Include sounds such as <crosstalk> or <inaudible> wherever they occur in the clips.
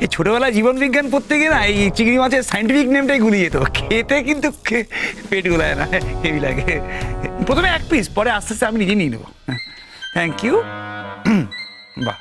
এই ছোটবেলায় জীবন বিজ্ঞান পড়তে গিয়ে না এই চিংড়ি মাছের সাইন্টিফিক নেমটাই গুলিয়ে যেত। খেতে কিন্তু পেট গুলায় না হেভি লাগে। প্রথমে এক পিস পরে আস্তে আস্তে আমি নিজে নিয়ে নেব। থ্যাংক ইউ <clears throat> বাহ।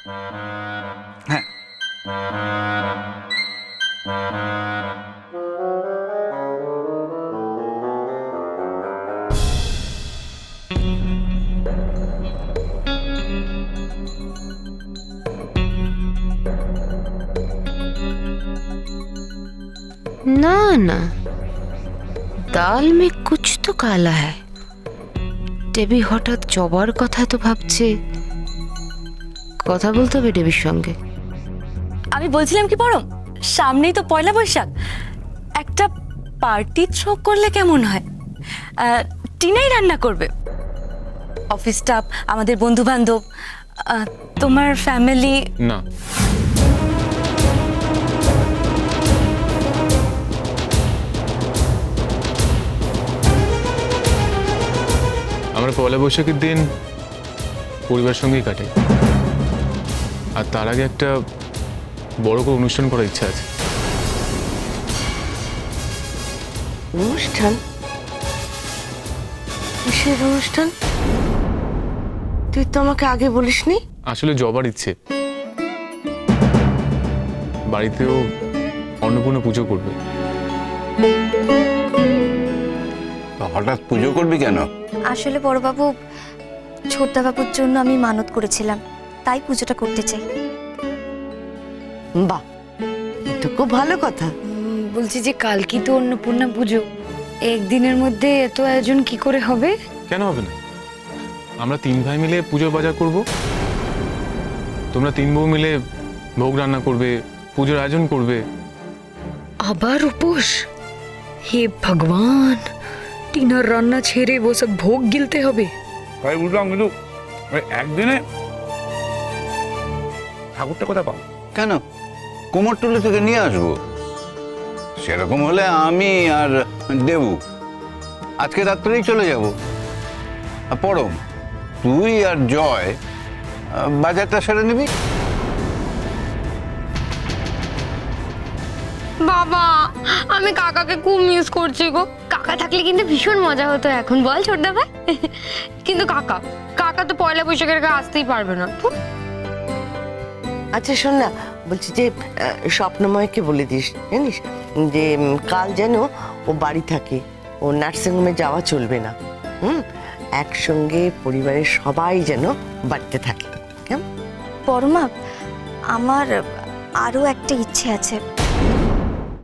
ना ना। ডাল মে কুছ তো কালা হ্যায় ডেবি হঠাৎ জবার কথা তো ভাবছে কথা বলতে হবে ডেবির সঙ্গে আমি বলছিলাম কি পরম সামনেই তো পয়লা বৈশাখ একটা পার্টি থ্রো করলে কেমন হয়? টিনাই রান্না করবে। অফিস স্টাফ আমাদের বন্ধু বান্ধব তোমার ফ্যামিলি। না। আমরা পয়লা বৈশাখের দিন পরিবারের সঙ্গেই কাটে। আর তার আগে একটা বড় করে অনুষ্ঠান করার ইচ্ছা আছে। অনুষ্ঠান? কিসের অনুষ্ঠান? তুই তো আমাকে আগে বলিসনি? আসলে জবার ইচ্ছে। বাড়িতেও অন্নপূর্ণা পুজো করবে। হঠাৎ পুজো করবি কেন? আসলে বড়বাবু ছোটদাবাবুর জন্য আমি মানত করেছিলাম। তাই পুজোটা করতে চাই। বাহ এ তো খুব ভালো কথা। বলছি যে কালকে তো অন্নপূর্ণা পুজো। একদিনের মধ্যে এত আয়োজন কি করে হবে? কেন হবে না? আমরা তিন ভাই মিলে পুজো বাজার করব। তোমরা তিন বউ মিলে ভোগ রান্না করবে পুজোর আয়োজন করবে। আবার উপোস? হে ভগবান! টিনার রান্না ছেড়ে সব ভোগ গিলতে হবে। তাই বুঝলাম কিন্তু ওই একদিনে ঠাকুরটা কোথায় পাবো? কেন? কুমোরটুলি থেকে নিয়ে আসব। সেরকম হলে আমি আর দেবু আজকে রাত্রেই চলে যাব। আর পরম তুই আর জয় বাজারটা সেরে নিবি? বাবা আমি কাকাকে খুব মিস করছি গো। কাকা থাকলে কিন্তু ভীষণ মজা হতো এখন বল ছোটদা ভাই। কিন্তু কাকা কাকা তো পয়লা বৈশাখের আগে আসতেই পারবে না। আচ্ছা শোন না বলছি যে স্বপ্নময়কে বলে দিস জানিস? যে কাল যেন ও বাড়ি থাকে ও নার্সিংহোমে যাওয়া চলবে না। হুম? একসঙ্গে পরিবারের সবাই যেন বাড়িতে থাকে। কেমন? বড়মা আমার আরও একটা ইচ্ছে আছে।